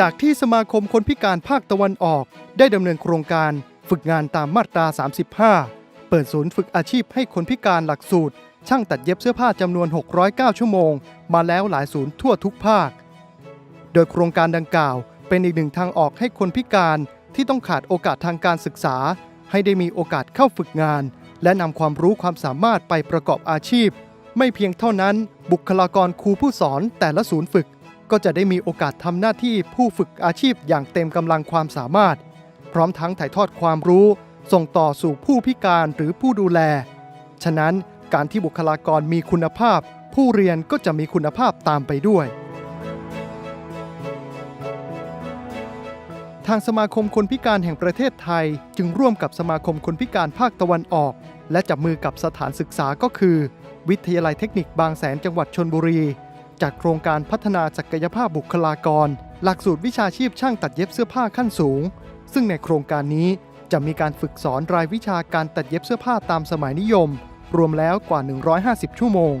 จากที่สมาคมคนพิการภาคตะวันออก ได้ดำเนินโครงการฝึกงานตามมาตรา 35 เปิดศูนย์ฝึกอาชีพให้คนพิการหลักสูตร ช่างตัดเย็บเสื้อผ้าจำนวน 609 ชั่วโมง มาแล้วหลายศูนย์ทั่วทุกภาค โดยโครงการดังกล่าว เป็นอีกหนึ่งทางออกให้คนพิการที่ต้องขาดโอกาสทางการศึกษา ให้ได้มีโอกาสเข้าฝึกงาน และนำความรู้ความสามารถไปประกอบอาชีพ ไม่เพียงเท่านั้น บุคลากรครูผู้สอนแต่ละศูนย์ฝึก ก็จะได้มีโอกาสทำหน้าที่ผู้ฝึกอาชีพอย่างเต็มกำลังความสามารถ พร้อมทั้งถ่ายทอดความรู้ ส่งต่อสู่ผู้พิการหรือผู้ดูแล ฉะนั้นการที่บุคลากรมีคุณภาพ ผู้เรียนก็จะมีคุณภาพตามไปด้วย ทางสมาคมคนพิการแห่งประเทศไทย จึงร่วมกับสมาคมคนพิการภาคตะวันออก และจับมือกับสถานศึกษาก็คือ วิทยาลัยเทคนิคบางแสนจังหวัดชนบุรี จัดโครงการพัฒนาศักยภาพบุคลากร หลักสูตรวิชาชีพช่างตัดเย็บเสื้อผ้าขั้นสูง ซึ่งในโครงการนี้จะมีการฝึกสอนรายวิชาการตัดเย็บเสื้อผ้าตามสมัยนิยม รวมแล้วกว่า 150 ชั่วโมง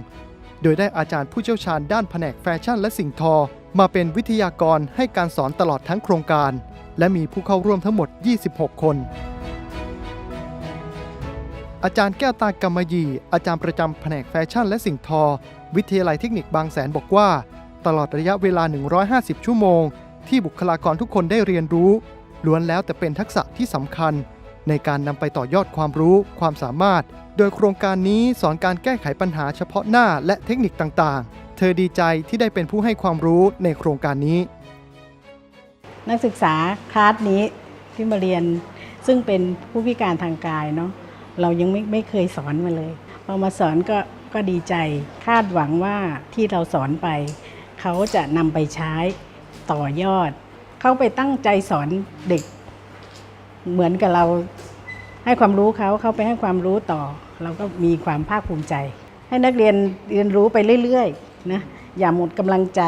โดยได้อาจารย์ผู้เชี่ยวชาญด้านแผนกแฟชั่นและสิ่งทอ มาเป็นวิทยากรให้การสอนตลอดทั้งโครงการ และมีผู้เข้าร่วมทั้งหมด 26 คนอาจารย์แก้วตากำมยี อาจารย์ประจำแผนกแฟชั่นและสิ่งทอ วิทยาลัยเทคนิคบางแสนบอกว่า ตลอดระยะเวลา 150 ชั่วโมง ที่บุคลากรทุกคนได้เรียนรู้ ล้วนแล้วแต่เป็นทักษะที่สำคัญ ในการนำไปต่อยอดความรู้ ความสามารถ โดยโครงการนี้สอนการแก้ไขปัญหาเฉพาะหน้าและเทคนิคต่างๆ เธอดีใจที่ได้เป็นผู้ให้ความรู้ในโครงการนี้ นักศึกษาคลาสนี้ที่มาเรียนซึ่งเป็นผู้พิการทางกายเนาะเรายังไม่ไม่เคยสอนมาเลยพอมาสอนก็ ก็ดีใจคาดหวังว่าที่เราสอนไป เขาจะนำไปใช้ต่อยอด เขาไปตั้งใจสอนเด็ก เหมือนกับเราให้ความรู้เขาเขาไปให้ความรู้ต่อ เราก็มีความภาคภูมิใจ ให้นักเรียนเรียนรู้ไปเรื่อยๆนะอย่าหมดกำลังใจ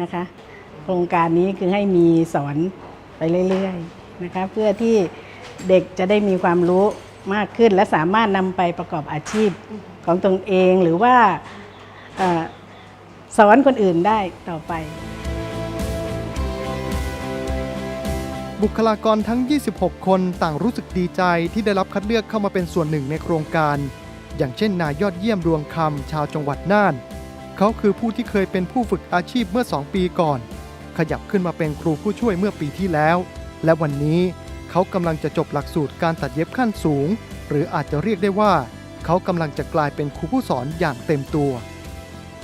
นะคะ โครงการนี้คือให้มีสอนไปเรื่อยๆนะคะเพื่อที่เด็กจะได้มีความรู้มากขึ้นและสามารถนำไปประกอบอาชีพ ของตนเองหรือว่าอสอนคนอื่นได้ต่อไป บุคลากรทั้ง 26 คนต่างรู้สึกดีใจที่ได้รับคัดเลือกเข้ามาเป็นส่วนหนึ่งในโครงการ อย่างเช่น นายยอดเยี่ยมดวงคำชาวจังหวัดน่าน เขาคือผู้ที่เคยเป็นผู้ฝึกอาชีพเมื่อ 2 ปีก่อน ขยับขึ้นมาเป็นครูผู้ช่วยเมื่อปีที่แล้ว และวันนี้เขากำลังจะจบหลักสูตรการตัดเย็บขั้นสูง หรืออาจจะเรียกได้ว่า เขากำลังจะกลายเป็นครูผู้สอนอย่างเต็มตัว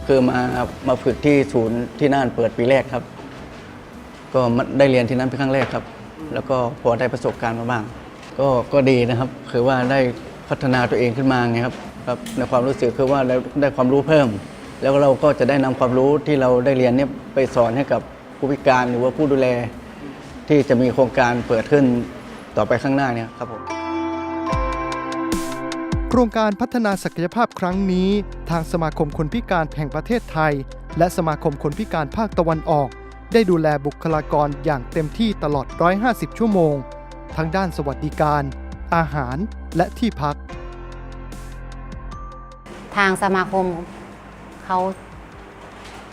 คือมามาฝึกที่ศูนย์ที่น่านเปิดปีแรกครับ ก็ได้เรียนที่นั่นเป็นครั้งแรกครับ แล้วก็พอได้ประสบการณ์มาบ้าง ก็ก็ดีนะครับ คือว่าได้พัฒนาตัวเองขึ้นมาไงครับครับในความรู้สึกคือว่าได้ได้ความรู้เพิ่ม แล้วเราก็จะได้นำความรู้ที่เราได้เรียนเนี่ยไปสอนให้กับผู้พิการหรือว่าผู้ดูแล ที่จะมีโครงการเปิดขึ้นต่อไปข้างหน้าเนี่ยครับผม ครงการพัฒนาศักยภาพครั้งนี้ ทางสมาคมคนพิการแห่งประเทศไทย และสมาคมคนพิการภาคตะวันออก ได้ดูแลบุคลากรอย่างเต็มที่ตลอด 150 ชั่วโมง ทั้งด้านสวัสดิการ อาหารและที่พัก ทางสมาคมเขา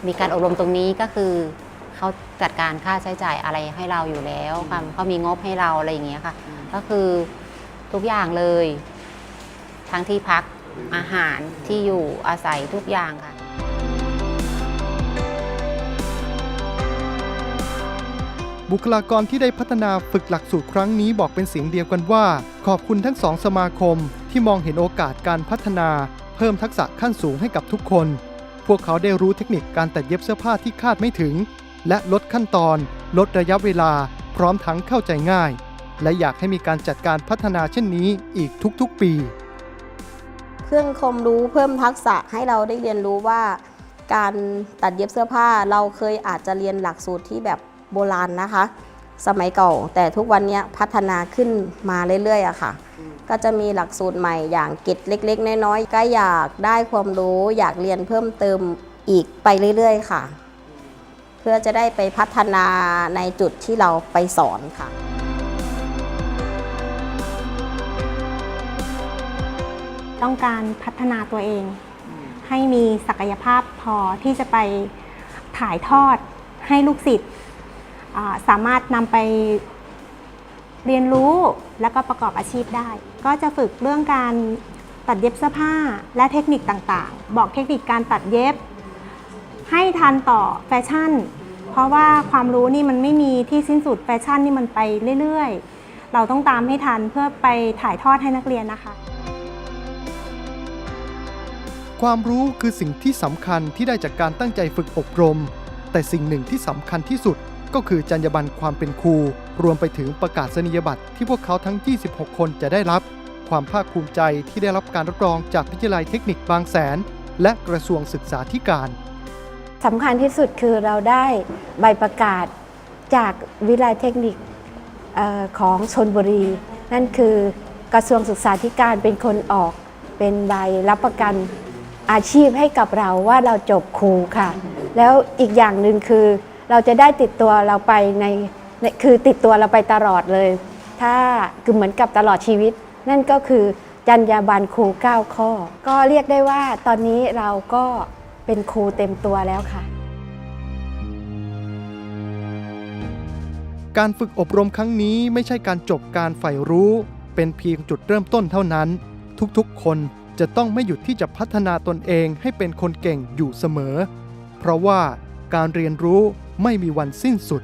มีการอบรมตรงนี้ก็คือเขาจัดการค่าใช้จ่ายอะไรให้เราอยู่แล้วค่ะเขามีงบให้เราอะไรอย่างเงี้ยค่ะ ก็คือทุกอย่างเลย ทั้งที่พักอาหารที่อยู่อาศัยทุกอย่างค่ะ บุคลากรที่ได้พัฒนาฝึกหลักสูตรครั้งนี้บอกเป็นเสียงเดียวกันว่า ขอบคุณทั้งสองสมาคมที่มองเห็นโอกาสการพัฒนา เพิ่มทักษะขั้นสูงให้กับทุกคน พวกเขาได้รู้เทคนิคการตัดเย็บเสื้อผ้าที่คาดไม่ถึง และลดขั้นตอน ลดระยะเวลา พร้อมทั้งเข้าใจง่าย และอยากให้มีการจัดการพัฒนาเช่นนี้อีกทุกๆ ปี เครื่องความรู้เพิ่มทักษะให้เราได้เรียนรู้ว่า การตัดเย็บเสื้อผ้าเราเคยอาจจะเรียนหลักสูตรที่แบบโบราณนะคะ สมัยเก่า แต่ทุกวันนี้พัฒนาขึ้นมาเรื่อยๆอะค่ะ ก็จะมีหลักสูตรใหม่อย่างกิจเล็ก ๆ น้อยๆก็อยากได้ความรู้อยากเรียนเพิ่มเติมอีกไปเรื่อย ๆ ค่ะ เพื่อจะได้ไปพัฒนาในจุดที่เราไปสอนค่ะ ต้องการพัฒนาตัวเอง ให้มีศักยภาพพอที่จะไปถ่ายทอดให้ลูกศิษย์อ่าสามารถนำไปเรียนรู้แล้วก็ประกอบอาชีพได้ ก็จะฝึกเรื่องการตัดเย็บเสื้อผ้าและเทคนิคต่างๆ บอกเทคนิคการตัดเย็บ ให้ทันต่อแฟชั่น เพราะว่าความรู้นี่มันไม่มีที่สิ้นสุดแฟชั่นนี่มันไปเรื่อยๆ เราต้องตามให้ทันเพื่อไปถ่ายทอดให้นักเรียนนะคะ ความรู้คือสิ่งที่สำคัญที่ได้จากการตั้งใจฝึกอบรม แต่สิ่งหนึ่งที่สำคัญที่สุดก็คือจรรยาบรรณความเป็นครู รวมไปถึงประกาศนียบัตรที่พวกเขาทั้ง 26 คนจะได้รับ ความภาคภูมิใจที่ได้รับการรับรองจากวิทยาลัยเทคนิคบางแสน และกระทรวงศึกษาธิการสำคัญที่สุดคือเราได้ใบประกาศจากวิทยาลัยเทคนิคออของชนบุรี นั่นคือกระทรวงศึกษาธิการเป็นคนออกเป็นใบรับประกัน อาชีพให้กับเราว่าเราจบครูค่ะ แล้วอีกอย่างหนึ่งคือ เราจะได้ติดตัวเราไปในในคือติดตัวเราไปตลอดเลย ถ้าคือเหมือนกับตลอดชีวิต นั่นก็คือจรรยาบรรณครู 9 ข้อ ก็เรียกได้ว่าตอนนี้เราก็เป็นครูเต็มตัวแล้วค่ะ การฝึกอบรมครั้งนี้ไม่ใช่การจบการใฝ่รู้ เป็นเพียงจุดเริ่มต้นเท่านั้น ทุกๆ คน จะต้องไม่หยุดที่จะพัฒนาตนเองให้เป็นคนเก่งอยู่เสมอ เพราะว่าการเรียนรู้ไม่มีวันสิ้นสุด